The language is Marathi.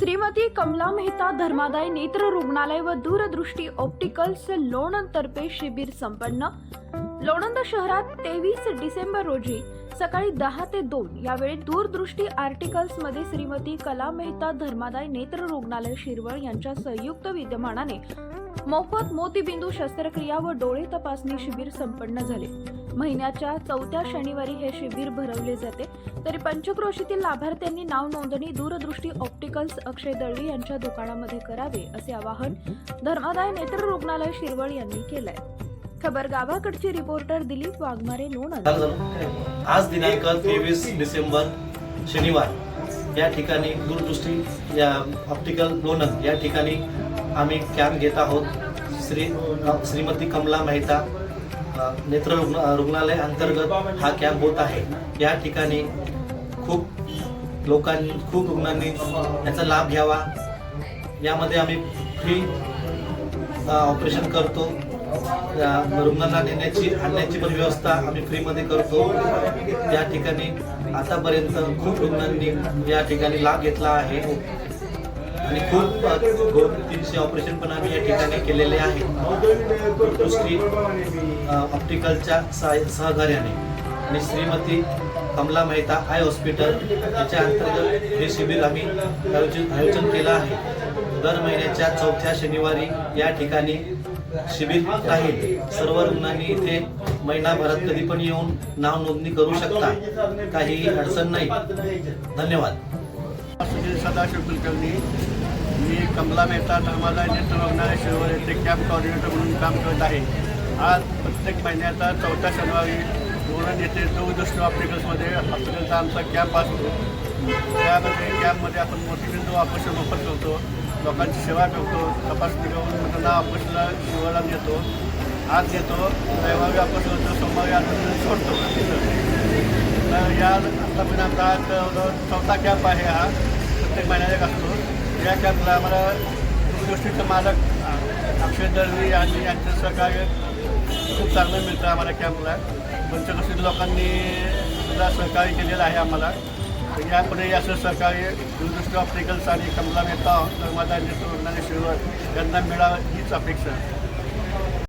श्रीमती कमला मेहता धर्मादाय नेत्र रुग्णालय व दूरदृष्टी ऑप्टिकल्स लोणंदतर्फे शिबिर संपन्न. लोणंद शहरात तेवीस डिसेंबर रोजी सकाळी दहा ते दोन यावेळी दूरदृष्टी आर्टिकल्समध्ये श्रीमती कला मेहता धर्मादाय नेत्र रुग्णालय शिरवळ यांच्या संयुक्त विद्यमानाने मोफत मोतीबिंदू शस्त्रक्रिया व डोळे तपासणी शिबिर संपन्न झाले. महिन्याच्या चौथ्या शनिवारी हे शिबिर भरवले जाते. तरी पंचक्रोशीतील लाभार्थ्यांनी नाव नोंदणी दूरदृष्टी ऑप्टिकल्स अक्षय दळवी यांच्या दुकानामध्ये करावे असे आवाहन धर्मादाय नेत्र रुग्णालय शिरवळ यांनी केलंय. खबर गावाकडचे रिपोर्टर दिलीप वाघमारे नोंद आज दिनांक तेवीस डिसेंबर शनिवार. या ठिकाणी दूरदृष्टी या ऑप्टिकल लोणंद या ठिकाणी आम्ही कॅम्प घेत आहोत. श्री श्रीमती कमला मेहता नेत्र रुग्ण रुग्णालय अंतर्गत हा कॅम्प होत आहे. या ठिकाणी खूप लोकांनी खूप रुग्णांनी याचा लाभ घ्यावा. यामध्ये आम्ही फ्री ऑपरेशन करतो. रुग्णांना नेण्याची आणण्याची पण व्यवस्था आम्ही फ्रीमध्ये करतो. या ठिकाणी आतापर्यंत खूप रुग्णांनी या ठिकाणी लाभ घेतला आहे. आणि खूप दोन तीनशे ऑपरेशन पण आम्ही या ठिकाणी केलेले आहे दृष्टी ऑप्टिकलच्या सह- सहकार्याने. आणि श्रीमती कमला मेहता आय हॉस्पिटल याच्या अंतर्गत हे शिबिर आम्ही आयोजित आयोजन केलं आहे. दर महिन्याच्या चौथ्या शनिवारी या ठिकाणी शिबिर राहील सर्व रुग्णांनी इथे महिनाभरात कधी पण येऊन नाव नोंदणी करू शकता. काही अडचण नाही. धन्यवाद. सुनील सदाशिव कुलकर्णी. मी कमला मेहता धर्माला नेत्र रुग्णालय शिरोवर येथे कॅम्प कॉर्डिनेटर म्हणून काम करत आहे. आज प्रत्येक महिन्याचा चौथ्या शनिवारी धोरण येथे दूरदृष्टी ऑप्टिकल्समध्ये हॉस्पिटलचा आमचा कॅम्प असतो. त्यामध्ये कॅम्पमध्ये आपण मोठीबिंदू ऑपरेशन मोफत करतो. लोकांची सेवा करतो. तपासणी करून त्यांना ऑपरेशनला शिवायला नेतो. आज नेतो. रविवारी ऑपरेशन होतो सोमवारी आणून सोडतो. तर या आतापर्यंत हा जवळजवळ चौथा कॅम्प आहे हा. प्रत्येक महिन्याला असतो. या कॅम्पला आम्हाला दूरदृष्टीचं मालक अक्षय दळवी आणि यांचं सहकार्य खूप चांगलं मिळतं आम्हाला कॅम्पला. पंचकृषी लोकांनी सुद्धा सहकार्य केलेलं आहे आम्हाला. यापुढे असं सहकार्य दूरदृष्टी ऑप्टिकल्स आणि कमला मेहता नर्मदा नेतृत्व रुग्णालय शिरवळ यांना मिळावं हीच अपेक्षा आहे.